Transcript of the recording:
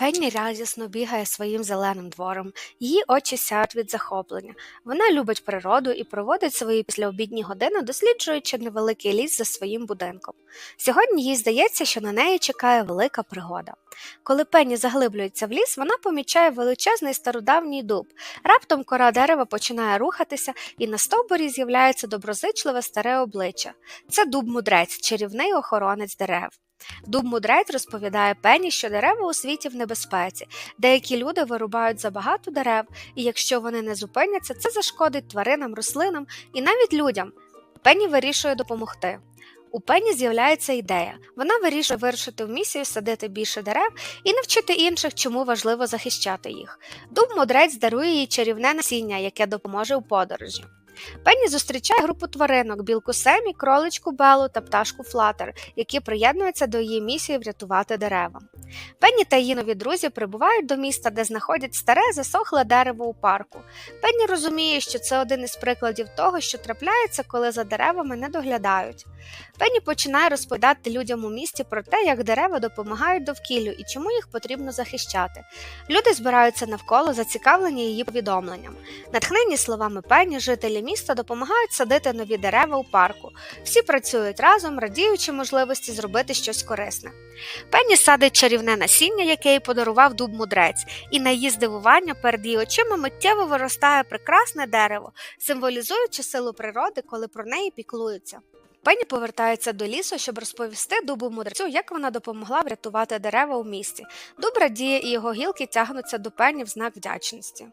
Пенні радісно бігає своїм зеленим двором, її очі сяють від захоплення. Вона любить природу і проводить свої післяобідні години, досліджуючи невеликий ліс за своїм будинком. Сьогодні їй здається, що на неї чекає велика пригода. Коли Пенні заглиблюється в ліс, вона помічає величезний стародавній дуб. Раптом кора дерева починає рухатися, і на стовбурі з'являється доброзичливе старе обличчя. Це дуб мудрець, чарівний охоронець дерев. Дуб мудрець розповідає Пенні, що дерева у світі в небезпеці. Деякі люди вирубають забагато дерев, і якщо вони не зупиняться, це зашкодить тваринам, рослинам і навіть людям. Пенні вирішує допомогти. У Пенні з'являється ідея. Вона вирішує вирушити в місію садити більше дерев і навчити інших, чому важливо захищати їх. Дуб мудрець дарує їй чарівне насіння, яке допоможе у подорожі. Пенні зустрічає групу тваринок білку Семі, кроличку Белу та пташку Флатер, які приєднуються до її місії врятувати дерева. Пенні та її нові друзі прибувають до міста, де знаходять старе засохле дерево у парку. Пенні розуміє, що це один із прикладів того, що трапляється, коли за деревами не доглядають. Пенні починає розповідати людям у місті про те, як дерева допомагають довкіллю і чому їх потрібно захищати. Люди збираються навколо, зацікавлені її повідомленням. Натхнені словами Пенні, жителі міста допомагають садити нові дерева у парку. Всі працюють разом, радіючи можливості зробити щось корисне. Пенні садить чарівне насіння, яке їй подарував дуб мудрець, і на її здивування перед її очима миттєво виростає прекрасне дерево, символізуючи силу природи, коли про неї піклуються. Пенні повертається до лісу, щоб розповісти дубу мудрецю, як вона допомогла врятувати дерева у місті. Дуб радіє і його гілки тягнуться до пені в знак вдячності.